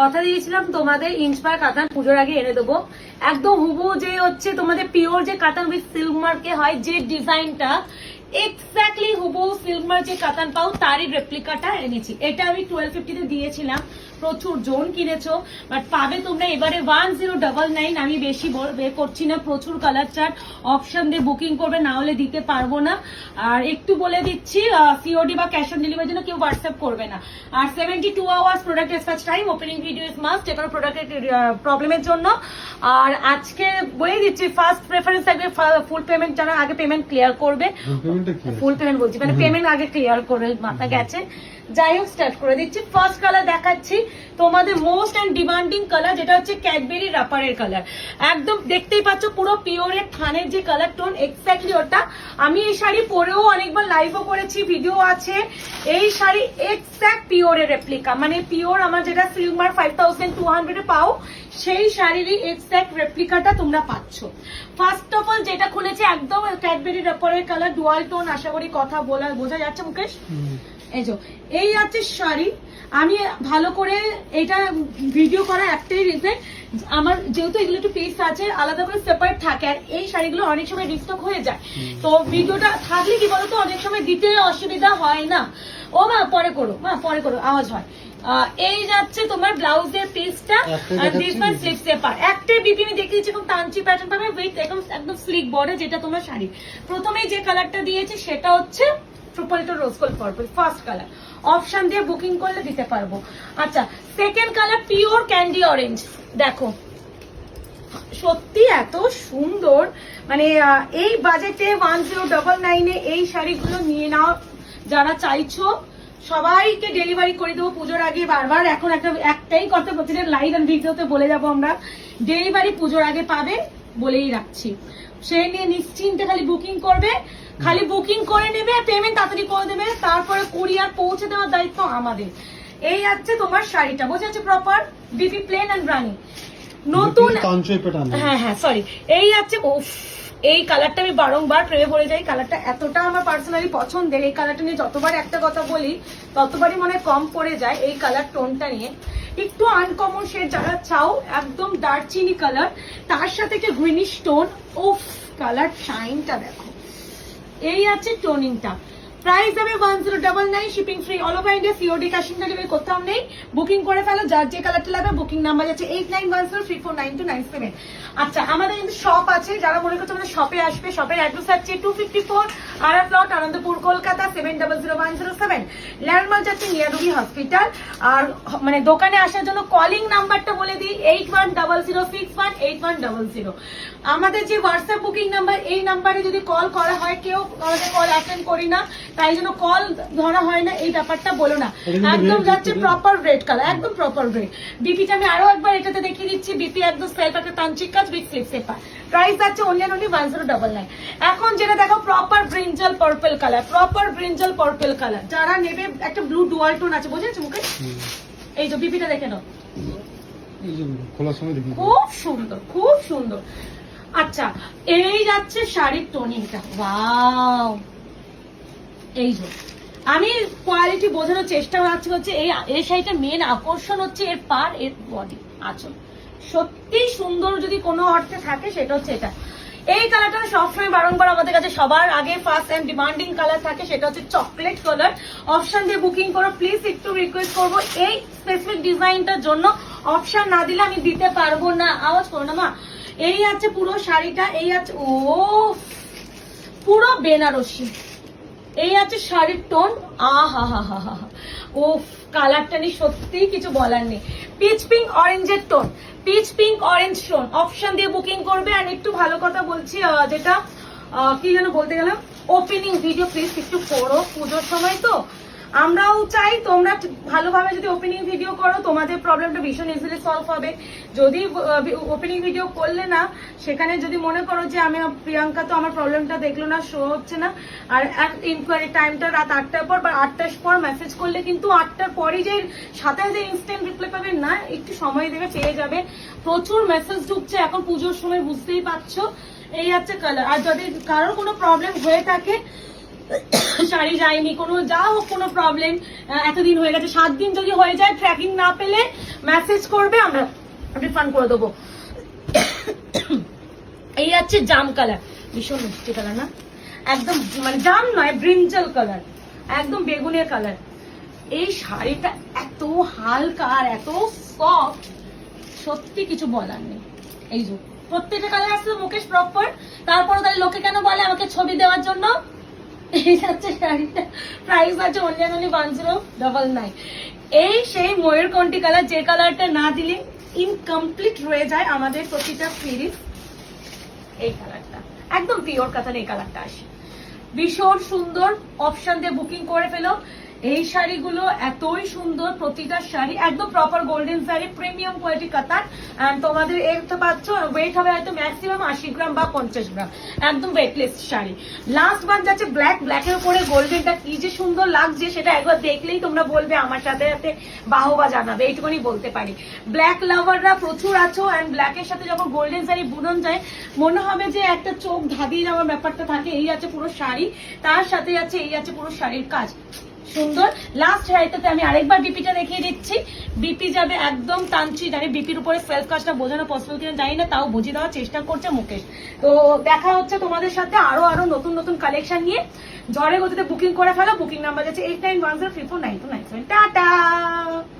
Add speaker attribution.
Speaker 1: কথা দিয়েছিলাম, তোমাদের ইন্সপায়ার কাতান পুজোর আগে এনে দেবো। একদম হুবু যে হচ্ছে তোমাদের পিওর যে কাতান উইথ সিল্ক মার্কে হয়, যে ডিজাইনটা এক্স্যাক্টলি হুবু সিল্ক মার্ক যে কাতান পাও, তারই রেপ্লিকাটা এনেছি। এটা আমি টুয়েলভ ফিফটিতে দিয়েছিলাম। প্রচুর জোন কিনেছো বাট পাবে তোমরা এবারে ওয়ান জিরো ডাবল নাইন আমি বেশি বের করছি না, প্রচুর কালার চার্ট অপশন দিয়ে বুকিং করবে, না হলে দিতে পারব না। আর একটু বলে দিচ্ছি সিওডি বা ক্যাশ অন ডেলিভারির জন্য কেউ হোয়াটসঅ্যাপ করবে না। আর seventy two hours product dispatch time opening video is must যে কোনো প্রোডাক্টের প্রবলেমের জন্য। আর আজকে বলে দিচ্ছি ফার্স্ট প্রেফারেন্স থাকবে ফুল পেমেন্ট যারা আগে পেমেন্ট ক্লিয়ার করবে।
Speaker 2: পেমেন্টটা কি
Speaker 1: ফুল পেমেন্ট বলছি। মানে পেমেন্ট আগে ক্লিয়ার করে মাথা গেছে। যাই হোক স্টার্ট করে দিচ্ছি। ফার্স্ট কালার দেখাচ্ছি। তোমাদের মোস্ট অ্যান্ড ডিমান্ডিং কালার যেটা হচ্ছে ক্যাডবেরি রাপারের কালার একদম দেখতেই পাচ্ছ, পুরো পিওরের থানের যে কালার টোন এক্স্যাক্টলি ওটা। আমি এই শাড়ি পরেও অনেকবার লাইভও করেছি ভিডিও আছে। এই শাড়ি এক্স্যাক্ট পিওরের রেপ্লিকা মানে পিওর আমার যেটা সিলমার ফাইভ থাউজেন্ড টু হান্ড্রেডে পাও, সেই শাড়িরই এক্স্যাক্ট রেপ্লিকাটা তোমরা পাচ্ছ। ফার্স্ট অফ অল যেটা খুলেছে একদম ক্যাডবেরি রাপারের কালার ডুয়াল টোন আশা করি কথা বলা বোঝা যাচ্ছে, মুকেশ। এই যে এই আছে শাড়ি। আমি ভালো করে এটা ভিডিও করা একটাই রিজন আমার যেহেতু এগুলো একটু পিস আছে আলাদা করে সেপারেট থাকে আর এই শাড়িগুলো অনেক সময় রিস্টক হয়ে যায়। তো ভিডিওটা থাকলে কি বলতো অনেক সময় দিতে অসুবিধা হয় না। ও মা পরে করো মা পরে করো আওয়াজ হয়। এই যাচ্ছে তোমার ব্লাউজের পিসটা আর দিস স্লিপ সেপার একটাই বিপি আমি দেখিয়ে দিচ্ছি এরকম তাঞ্চি প্যাটার্ন পাবে উইথ একদম একদম স্লিক বর্ডার যেটা তোমার শাড়ি। প্রথমে যে কালারটা দিয়েছে সেটা হচ্ছে ট্রুপলিটো rose gold purple first colour option দিয়ে বুকিং করলে দিতে পারব। আচ্ছা second colour pure candy orange দেখো, সত্যি এত সুন্দর। মানে এই বাজেটে ওয়ান জিরো ডবল নাইনে এই শাড়িগুলো নিয়ে নাও। যারা চাইছো, সবাইকে ডেলিভারি করে দেবো পুজোর আগে। বারবার এখন একটা, একটাই কথা প্রতিটা লাইভ অ্যান্ড ভিডিওতে বলে যাব আমরা। ডেলিভারি পুজোর আগে পাবে বলেই রাখছি। নিয়ে নিশ্চিন্তে খালি বুকিং করবে খালি বুকিং করে নেবে পেমেন্ট তাড়াতাড়ি করে দেবে তারপরে কুরিয়ার পৌঁছে দেওয়ার দায়িত্ব আমাদের। এই আছে তোমার শাড়িটা বোঝা যাচ্ছে proper B P plain and রানি নতুন হ্যাঁ হ্যাঁ সরি এই আছে উফ। এই কালারটা আমি বারংবার প্রেমে পড়ে যাই কালারটা এতটা আমার পার্সোনালি পছন্দের, এই কালারটা নিয়ে যতবার একটা কথা বলি, ততবারই মনে কম পড়ে যায় এই কালার টোনটা নিয়ে। একটু আনকমন শেড যারা চাও, একদম দারচিনি কালার তার সাথে কি গ্রিনিশ টোন ও কালার শাইনটা দেখো। এই আছে টোনিংটা প্রাইস যাবে one zero double nine shipping free all over India C O D on delivery কোথাও নেই। বুকিং করে ফেলো, যার যে কালারটা লাগবে বুকিং নাম্বার যাচ্ছে eight nine one zero three four nine two nine seven আচ্ছা আমাদের কিন্তু শপ আছে, যারা মনে করছে আমাদের শপে আসবে শপের অ্যাড্রেস হচ্ছে টু ফিফটি ফোর আর plot Anandapur, Kolkata seven double zero one zero seven landmark যাচ্ছে নিয়ারুবি হসপিটাল আর মানে দোকানে আসার জন্য কলিং নাম্বারটা বলে দিই eight one double zero six one eight one double zero আমাদের যে হোয়াটসঅ্যাপ বুকিং নাম্বার এই নাম্বারে যদি কল করা হয়, কেউ আমাদের কল অ্যাটেন্ড করি না। তাই জন্য কল ধরা হয় না এই ব্যাপারটা বলো না। একদম যাচ্ছে প্রপার রেড কালার একদম প্রপার রেড বিপিটা আমি আরও একবার এটাতে দেখিয়ে দিচ্ছি বিপি একদম সেলফ একটা তান্ত্রিক কাজ উইথ স্লিপ সেপার প্রাইস যাচ্ছে only only one zero double nine এখন যেটা দেখো proper brinjal purple colour proper brinjal purple colour যারা নেবে একটা ব্লু ডুয়াল টোন আছে বুঝেছ মুখে? এই যে বিপিটা দেখে নাও। খুব সুন্দর খুব সুন্দর। আচ্ছা এই যাচ্ছে শাড়ির টোনিংটা ওয়াও এই যে, আমি কোয়ালিটি বোঝানোর চেষ্টা করছি হচ্ছে এই এই শাড়িটা মেন আকর্ষণ হচ্ছে এর পার, এর বডি আচল। সত্যি সুন্দর যদি কোনো অর্থে থাকে, সেটা হচ্ছে এটা। এই কালারটা সবসময় বারংবার আমাদের কাছে সবার আগে ফার্স্ট অ্যান্ড ডিমান্ডিং কালার থাকে, সেটা হচ্ছে চকলেট কালার অপশন দিয়ে বুকিং করো প্লিজ একটু রিকোয়েস্ট করব, এই স্পেসিফিক ডিজাইনটার জন্য অপশন না দিলে আমি দিতে পারব না। আওয়াজ করো না, মা। এই আছে পুরো শাড়িটা, এই আছে, ও, পুরো বেনারসি। এই আছে শাড়ির টোন। আহা হা হা হা ও কালারটা নিয়ে সত্যি কিছু বলার নেই। পিচ পিঙ্ক অরেঞ্জের tone. Peach pink orange tone. Option দিয়ে বুকিং করবে। আর একটু ভালো কথা বলছি যেটা কি যেন বলতে গেলাম? ওপেনিং ভিডিও প্লিজ একটু করো পুজোর সময় তো। আমরাও চাই তোমরা ভালোভাবে যদি ওপেনিং ভিডিও করো, তোমাদের প্রবলেমটা ভীষণ ইজিলি সলভ হবে। যদি ওপেনিং ভিডিও করলে না, সেখানে যদি মনে করো যে আমি, প্রিয়াঙ্কা তো আমার প্রবলেমটা দেখল না শো হচ্ছে না, আর ইনকোয়ারি টাইমটা রাত আটটার পর বা আটটার পর মেসেজ করলে কিন্তু আটটার পরই যে সাথে যে ইনস্ট্যান্ট রিপ্লাই পাবে, না, একটু সময় দেবে, পেয়ে যাবে। প্রচুর মেসেজ ঢুকছে, এখন পুজোর সময় বুঝতেই পারছ, এই হচ্ছে কালার আর যদি কারোর কোনো প্রবলেম হয়ে থাকে শাড়ি যায়নি, কোনো যা হোক কোনো প্রবলেম এতদিন হয়ে গেছে। সাত দিন যদি হয়ে যায় ট্র্যাকিং না পেলে মেসেজ করবে, আমরা রিফান্ড করে দেবো। এই আছে জাম কালার ভীষণ মিষ্টি কালার না? একদম মানে জাম নয় ব্রিঞ্জল কালার একদম বেগুনের কালার এই শাড়িটা এত হালকা আর এত সফট সত্যি কিছু বলার নেই। এই যে, প্রত্যেকটা কালার আসছে মুকেশ প্রপার তারপরে তাহলে লোকে কেন বলে আমাকে ছবি দেওয়ার জন্য? প্রাইস ডবল এই সেই ময়ূরকণ্ঠী কালার যে কালারটা না দিলে ইনকমপ্লিট রয়ে যায় আমাদের প্রতিটা এই কালারটা একদম এই কালারটা আসে। ভীষণ সুন্দর অপশন দিয়ে বুকিং করে ফেলো। এই শাড়িগুলো এতই সুন্দর প্রতিটা শাড়ি, একদম proper golden sari premium quality Qatar. And তোমাদের এটা পাচ্ছ ওয়েট হবে হয়তো ম্যাক্সিমাম আশি গ্রাম বা পঞ্চাশ গ্রাম। একদম ওয়েটলেস শাড়ি। লাস্ট বার যাচ্ছে ব্ল্যাক ব্ল্যাকের উপরে গোল্ডেনটা কি যে সুন্দর লাগছে, সেটা একবার দেখলেই তোমরা বলবে, আমার সাথে সাথে বাহবা জানাবে, এইটুকুনি বলতে পারি। ব্ল্যাক লাভাররা প্রচুর আছো অ্যান্ড ব্ল্যাকের সাথে যখন গোল্ডেন শাড়ি বুনন যায়, মনে হবে যে একটা চোখ ধাঁধিয়ে যাওয়ার ব্যাপারটা থাকে, এই আছে পুরো শাড়ি। তার সাথে আছে এই আছে পুরো শাড়ির কাজ। সুন্দর। লাস্ট শাড়িটাতে আমি আরেকবার বিপিটা দেখিয়ে দিচ্ছি। বিপি যাবে একদম টানছি জানি বিপির উপরে সেলফ কাজটা বোঝানো পসিবল কিনা জানি না, তাও বুঝিয়ে দেওয়ার চেষ্টা করছে মুকেশ। তো দেখা হচ্ছে তোমাদের সাথে আরও আরও নতুন নতুন কালেকশন নিয়ে। ঝড়ে গতিতে বুকিং করে ফেলো বুকিং নাম্বার যাচ্ছে eight nine one zero three four nine two nine seven tata!